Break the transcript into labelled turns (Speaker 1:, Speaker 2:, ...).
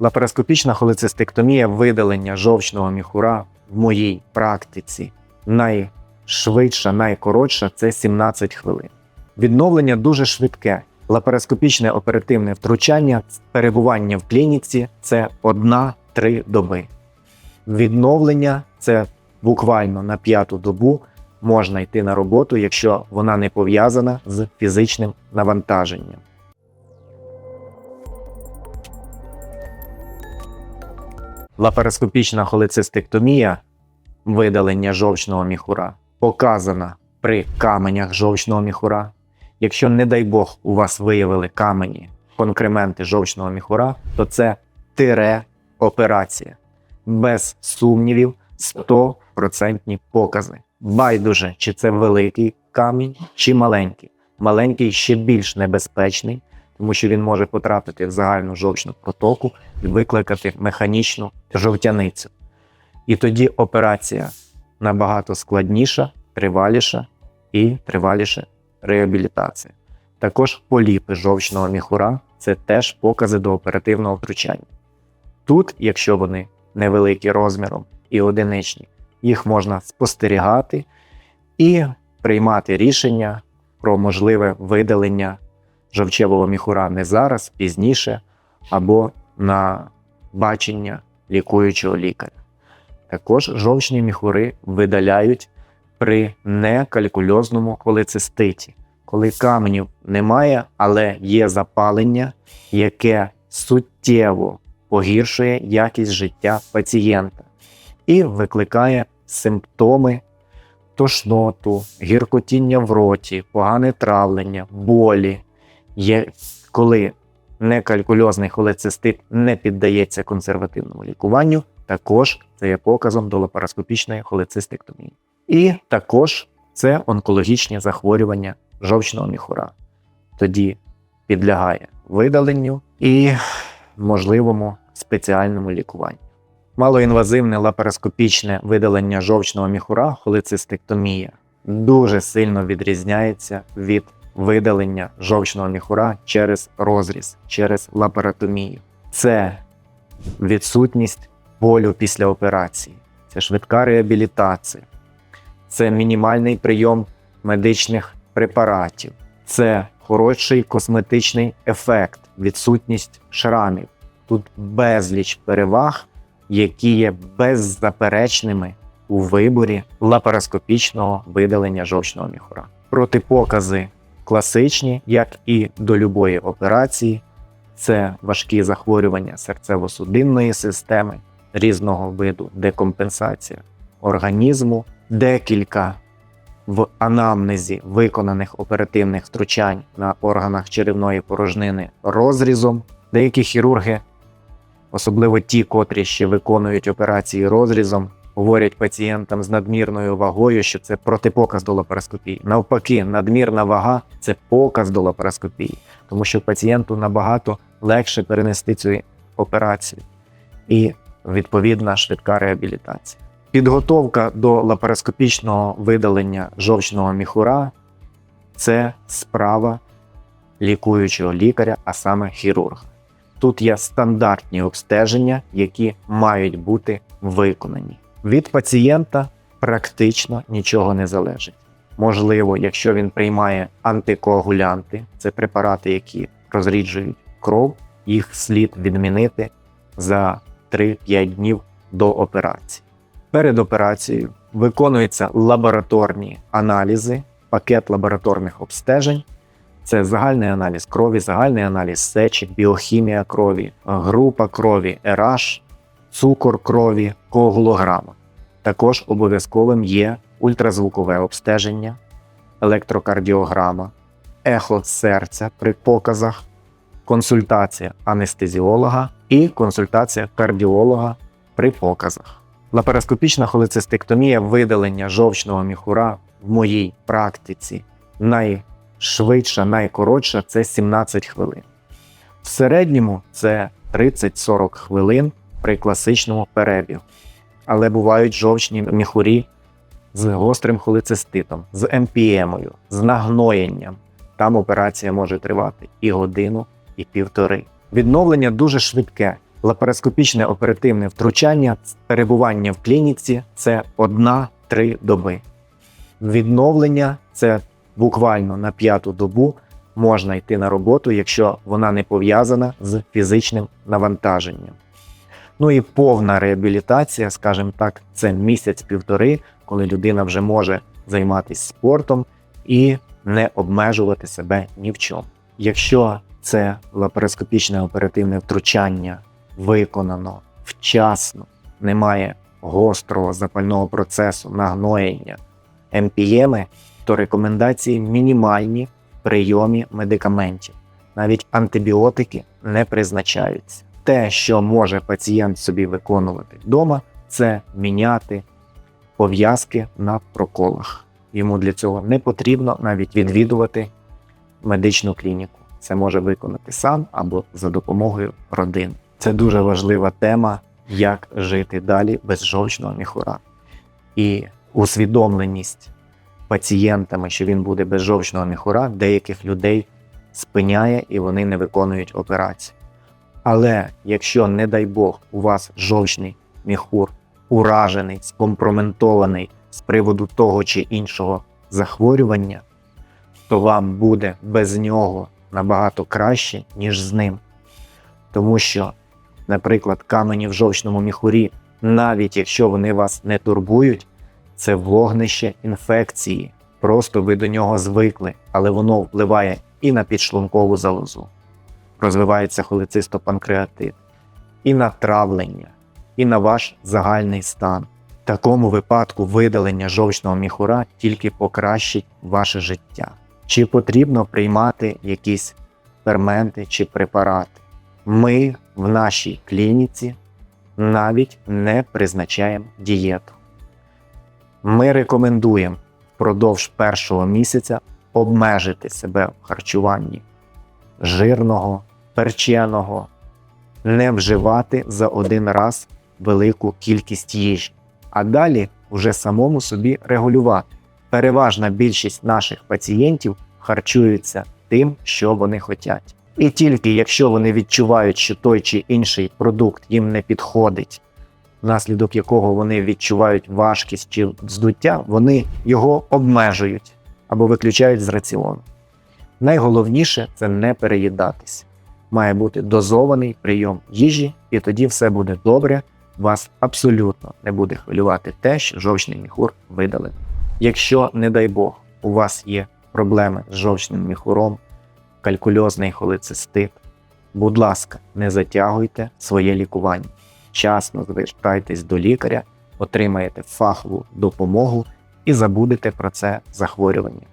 Speaker 1: Лапароскопічна холецистектомія видалення жовчного міхура в моїй практиці найшвидша, найкоротша це 17 хвилин. Відновлення дуже швидке. Лапароскопічне оперативне втручання, перебування в клініці це 1-3 доби. Відновлення це буквально на п'яту добу можна йти на роботу, якщо вона не пов'язана з фізичним навантаженням. Лапароскопічна холецистектомія видалення жовчного міхура показана при каменях жовчного міхура. Якщо, не дай Бог, у вас виявили камені, конкременти жовчного міхура, то це тире операція. Без сумнівів 100% покази. Байдуже, чи це великий камінь, чи маленький. Маленький ще більш небезпечний, тому що він може потрапити в загальну жовчну протоку і викликати механічну жовтяницю. І тоді операція набагато складніша, триваліша і триваліша реабілітація. Також поліпи жовчного міхура це теж покази до оперативного втручання. Тут, якщо вони невеликі розміром і одиничні, їх можна спостерігати і приймати рішення про можливе видалення жовчевого міхура не зараз, пізніше, або на бачення лікуючого лікаря. Також жовчні міхури видаляють при некалькульозному холециститі, коли каменів немає, але є запалення, яке суттєво погіршує якість життя пацієнта і викликає симптоми тошноту, гіркотіння в роті, погане травлення, болі. Є, коли некалькульозний холецистит не піддається консервативному лікуванню, також це є показом до лапароскопічної холецистектомії. І також це онкологічні захворювання жовчного міхура. Тоді підлягає видаленню і можливому спеціальному лікуванню. Малоінвазивне лапароскопічне видалення жовчного міхура, холецистектомія, дуже сильно відрізняється від видалення жовчного міхура через розріз, через лапаротомію. Це відсутність болю після операції, це швидка реабілітація, це мінімальний прийом медичних препаратів, це хороший косметичний ефект, відсутність шрамів. Тут безліч переваг, які є беззаперечними у виборі лапароскопічного видалення жовчного міхура. Протипокази класичні, як і до любої операції, це важкі захворювання серцево-судинної системи, різного виду декомпенсація організму, декілька в анамнезі виконаних оперативних втручань на органах черевної порожнини розрізом. Деякі хірурги, особливо ті, котрі ще виконують операції розрізом, говорять пацієнтам з надмірною вагою, що це протипоказ до лапароскопії. Навпаки, надмірна вага це показ до лапароскопії, тому що пацієнту набагато легше перенести цю операцію і відповідна швидка реабілітація. Підготовка до лапароскопічного видалення жовчного міхура це справа лікуючого лікаря, а саме хірурга. Тут є стандартні обстеження, які мають бути виконані. Від пацієнта практично нічого не залежить. Можливо, якщо він приймає антикоагулянти, це препарати, які розріджують кров, їх слід відмінити за 3-5 днів до операції. Перед операцією виконуються лабораторні аналізи, пакет лабораторних обстежень. Це загальний аналіз крові, загальний аналіз сечі, біохімія крові, група крові, RH, цукор крові, коагулограма. Також обов'язковим є ультразвукове обстеження, електрокардіограма, ехо серця при показах, консультація анестезіолога і консультація кардіолога при показах. Лапароскопічна холецистектомія видалення жовчного міхура в моїй практиці найшвидша, найкоротша це 17 хвилин. В середньому це 30-40 хвилин при класичному перебігу. Але бувають жовчні міхурі з гострим холециститом, з емпіємою, з нагноєнням. Там операція може тривати і годину, і півтори. Відновлення дуже швидке. Лапароскопічне оперативне втручання, перебування в клініці це 1-3 доби. Відновлення це буквально на п'яту добу можна йти на роботу, якщо вона не пов'язана з фізичним навантаженням. Ну і повна реабілітація, скажімо так, це місяць-півтори, коли людина вже може займатися спортом і не обмежувати себе ні в чому. Якщо це лапароскопічне оперативне втручання виконано вчасно, немає гострого запального процесу, нагноєння, МПЄми, то рекомендації мінімальні в прийомі медикаментів. Навіть антибіотики не призначаються. Те, що може пацієнт собі виконувати вдома, це міняти пов'язки на проколах. Йому для цього не потрібно навіть відвідувати медичну клініку. Це може виконати сам або за допомогою родин. Це дуже важлива тема, як жити далі без жовчного міхура. І усвідомленість пацієнтами, що він буде без жовчного міхура, деяких людей спиняє і вони не виконують операцію. Але якщо, не дай Бог, у вас жовчний міхур уражений, скомпроментований з приводу того чи іншого захворювання, то вам буде без нього набагато краще, ніж з ним. Тому що, наприклад, камені в жовчному міхурі, навіть якщо вони вас не турбують, це вогнище інфекції. Просто ви до нього звикли, але воно впливає і на підшлункову залозу, розвивається холецистопанкреатит, і на травлення, і на ваш загальний стан. В такому випадку видалення жовчного міхура тільки покращить ваше життя. Чи потрібно приймати якісь ферменти чи препарати? Ми в нашій клініці навіть не призначаємо дієту. Ми рекомендуємо впродовж першого місяця обмежити себе в харчуванні жирного, перченого, не вживати за один раз велику кількість їжі, а далі вже самому собі регулювати. Переважна більшість наших пацієнтів харчуються тим, що вони хочуть. І тільки якщо вони відчувають, що той чи інший продукт їм не підходить, внаслідок якого вони відчувають важкість чи здуття, вони його обмежують або виключають з раціону. Найголовніше це не переїдатись. Має бути дозований прийом їжі, і тоді все буде добре. Вас абсолютно не буде хвилювати те, що жовчний міхур видали. Якщо, не дай Бог, у вас є проблеми з жовчним міхуром, калькульозний холецистит, будь ласка, не затягуйте своє лікування. Вчасно звертайтесь до лікаря, отримаєте фахову допомогу і забудете про це захворювання.